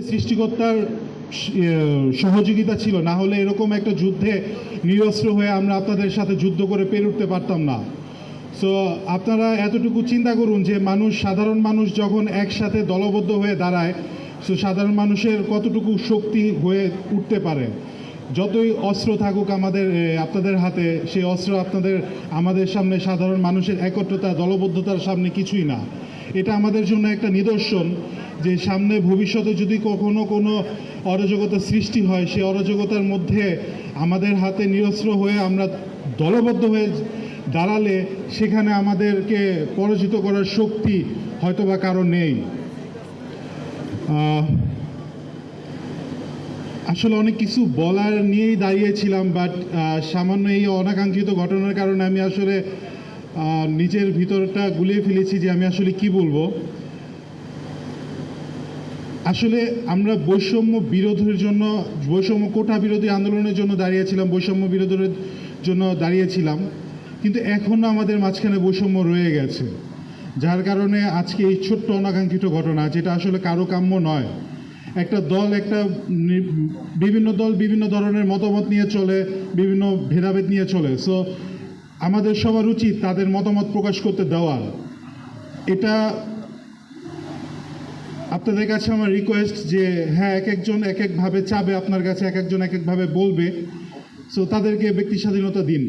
সৃষ্টিকর্তার সহযোগিতা ছিল, না হলে এরকম একটা যুদ্ধে নিরস্ত্র হয়ে আমরা আপনাদের সাথে যুদ্ধ করে পেরে উঠতে পারতাম না। সো আপনারা এতটুকু চিন্তা করুন যে মানুষ, সাধারণ মানুষ যখন একসাথে দলবদ্ধ হয়ে দাঁড়ায় সো সাধারণ মানুষের কতটুকু শক্তি হয়ে উঠতে পারে? যতই অস্ত্র থাকুক আমাদের আপনাদের হাতে, সেই অস্ত্র আপনাদের, আমাদের সামনে সাধারণ মানুষের একত্রতা, দলবদ্ধতার সামনে কিছুই না। এটা আমাদের জন্য একটা নিদর্শন। যে সামনে ভবিষ্যতে যদি কখনো কোনো অরাজকতা সৃষ্টি হয় সেই অরাজকতার মধ্যে আমাদের হাতে নিরস্ত্র হয়ে আমরা দলবদ্ধ হয়ে দাঁড়ালে সেখানে আমাদেরকে পরাজিত করার শক্তি হয়তো বা কারও নেই। আসলে অনেক কিছু বলার নিয়েই দাঁড়িয়েছিলাম বাট সামান্য এই অনাকাঙ্ক্ষিত ঘটনার কারণে আমি আসলে নিজের ভিতরটা গুলিয়ে ফেলেছি যে আমি আসলে কি বলব। আসলে আমরা বৈষম্য বিরোধের জন্য, বৈষম্য কোটা বিরোধী আন্দোলনের জন্য দাঁড়িয়েছিলাম, বৈষম্য বিরোধের জন্য দাঁড়িয়েছিলাম। কিন্তু এখনও আমাদের মাঝখানে বৈষম্য রয়ে গেছে। যার কারণে আজকে এই ছোট্ট অনাকাঙ্ক্ষিত ঘটনা, যেটা আসলে কারও কাম্য নয়। একটা দল, একটা বিভিন্ন দল বিভিন্ন ধরনের মতামত নিয়ে চলে, বিভিন্ন ভেদাভেদ নিয়ে চলে। সো আমাদের সবার উচিত তাদের মতামত প্রকাশ করতে দেওয়ার এটা আপনাদের কাছে আমার রিকোয়েস্ট যে হ্যাঁ এক একজন এক একভাবে চাবে, আপনার কাছে এক একজন এক একভাবে বলবে। সো তাদেরকে ব্যক্তি স্বাধীনতা দিন।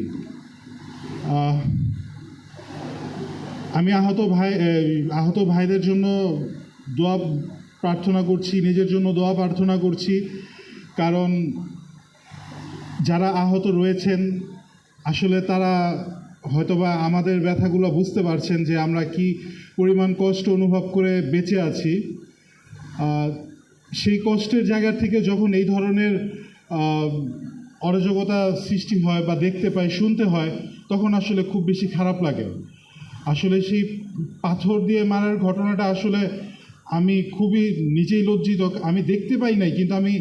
আমি আহত ভাই আহত ভাইদের জন্য দোয়া প্রার্থনা করছি, নিজের জন্য দোয়া প্রার্থনা করছি। কারণ যারা আহত রয়েছেন, আসলে তারা হয়তোবা আমাদের ব্যথাগুলো বুঝতে পারছেন যে আমরা কি পরিমাণ কষ্ট অনুভব করে বেঁচে আছি। সেই কষ্টের জায়গা থেকে যখন এই ধরনের অরাজকতা সৃষ্টি হয় বা দেখতে পাই, শুনতে হয়, তখন আসলে খুব বেশি খারাপ লাগে। আসলে সেই পাথর দিয়ে মারার ঘটনাটা আসলে আমি খুবই নিজেই লজ্জিত। আমি দেখতে পাই নাই, কিন্তু আমি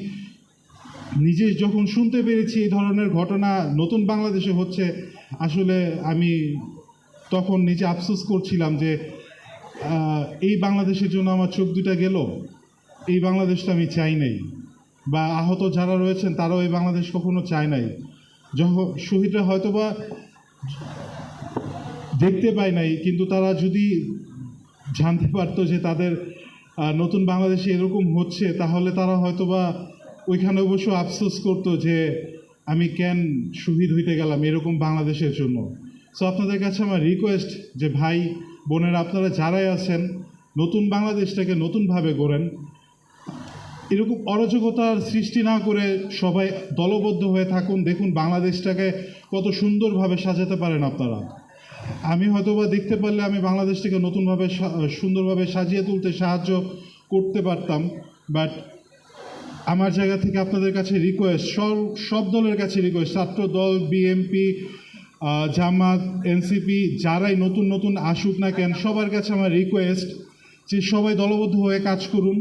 নিজে যখন শুনতে পেরেছি এই ধরনের ঘটনা নতুন বাংলাদেশে হচ্ছে, আসলে আমি তখন নিজে আফসোস করছিলাম যে এই বাংলাদেশের জন্য আমার চোখ দুটা গেল। এই বাংলাদেশটা আমি চাই নাই। বা আহত যারা রয়েছেন, তারাও এই বাংলাদেশ কখনো চায় নাই। যখন শহীদরা হয়তোবা দেখতে পায় নাই, কিন্তু তারা যদি জানতে পারতো যে তাদের নতুন বাংলাদেশে এরকম হচ্ছে, তাহলে তারা হয়তোবা ওইখানে অবশ্য আফসোস করতো যে আমি কেন শহীদ হইতে গেলাম এরকম বাংলাদেশের জন্য। সো আপনাদের কাছে আমার রিকোয়েস্ট যে ভাই, বোনেরা, আপনারা যারাই আছেন, নতুন বাংলাদেশটাকে নতুনভাবে গড়েন। এরকম অরাজকতার সৃষ্টি না করে সবাই দলবদ্ধ হয়ে থাকুন। দেখুন বাংলাদেশটাকে কত সুন্দরভাবে সাজাতে পারেন আপনারা। আমি হয়তোবা দেখতে পারলে আমি বাংলাদেশটাকে নতুনভাবে সুন্দরভাবে সাজিয়ে তুলতে সাহায্য করতে পারতাম বাট আমার জায়গা থেকে আপনাদের কাছে রিকোয়েস্ট সব সব দলের কাছে রিকোয়েস্ট ছাত্র দল বিএমপি জামাত এনসিপি যারাই নতুন নতুন আসুক না কেন, সবার কাছে আমার রিকোয়েস্ট যে সবাই দলবদ্ধ হয়ে কাজ করুন।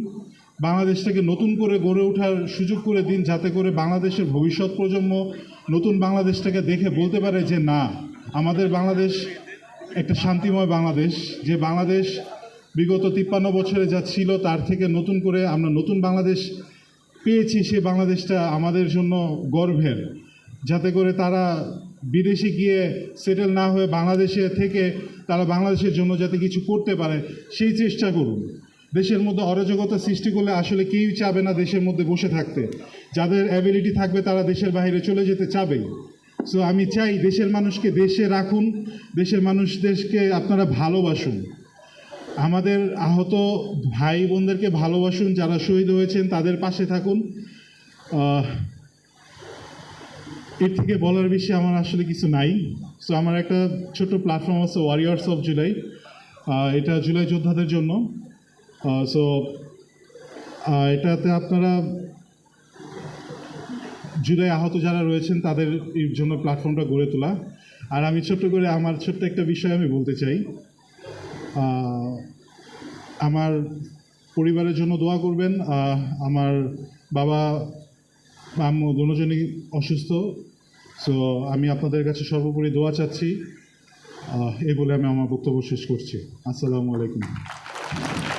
বাংলাদেশটাকে নতুন করে গড়ে ওঠার সুযোগ করে দিন যাতে করে বাংলাদেশের ভবিষ্যৎ প্রজন্ম নতুন বাংলাদেশটাকে দেখে বলতে পারে যে, না, আমাদের বাংলাদেশ একটা শান্তিময় বাংলাদেশ। যে বাংলাদেশ বিগত তিপ্পান্ন বছরে যা ছিল, তার থেকে নতুন করে আমরা নতুন বাংলাদেশ পেয়েছি, সে বাংলাদেশটা আমাদের জন্য গর্বের। যাতে করে তারা বিদেশে গিয়ে সেটেল না হয়ে বাংলাদেশে থেকে তারা বাংলাদেশের জন্য যাতে কিছু করতে পারে, সেই চেষ্টা করুন। দেশের মধ্যে অরাজকতা সৃষ্টি করলে আসলে কেউই চাবে না দেশের মধ্যে বসে থাকতে। যাদের অ্যাবিলিটি থাকবে তারা দেশের বাইরে চলে যেতে চাবেই। সো আমি চাই দেশের মানুষকে দেশে রাখুন, দেশের মানুষদেরকে আপনারা ভালোবাসুন। আমাদের আহত ভাই বোনদেরকে ভালোবাসুন, যারা শহীদ হয়েছেন তাদের পাশে থাকুন। এর থেকে বলার বেশি আমার আসলে কিছু নাই। সো আমার একটা ছোট প্ল্যাটফর্ম আছে ওয়ারিয়ার্স অফ জুলাই এটা জুলাই যোদ্ধাদের জন্য। সো এটাতে আপনারা জুলাই আহত যারা রয়েছেন, তাদের জন্য প্ল্যাটফর্মটা গড়ে তোলা। আর আমি ছোট্ট করে আমার ছোট্ট একটা বিষয় আমি বলতে চাই। আমার পরিবারের জন্য দোয়া করবেন। আমার বাবা, আম্মু দুজনই অসুস্থ। সো আমি আপনাদের কাছে সর্বোপরি দোয়া চাচ্ছি। এই বলে আমি আমার বক্তব্য শেষ করছি। আসসালামু আলাইকুম।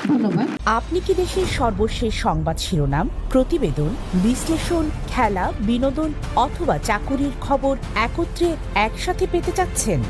ধন্যবাদ। আপনি কি দেশের সর্বশেষ সংবাদ শিরোনাম, প্রতিবেদন, বিশ্লেষণ, খেলা, বিনোদন অথবা চাকুরির খবর একত্রে একসাথে পেতে চাচ্ছেন?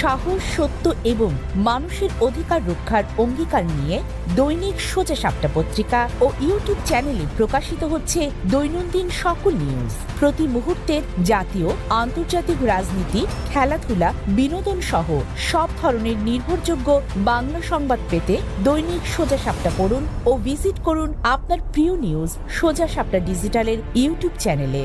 সাহস, সত্য এবং মানুষের অধিকার রক্ষার অঙ্গীকার নিয়ে দৈনিক সোজা সাপটা পত্রিকা ও ইউটিউব চ্যানেলে প্রকাশিত হচ্ছে দৈনন্দিন সকল নিউজ প্রতি মুহূর্তের জাতীয়, আন্তর্জাতিক রাজনীতি, খেলাধুলা, বিনোদন সহ সব ধরনের নির্ভরযোগ্য বাংলা সংবাদ পেতে দৈনিক সোজা সাপটা পড়ুন ও ভিজিট করুন আপনার প্রিয় নিউজ সোজা সাপটা ডিজিটালের ইউটিউব চ্যানেলে।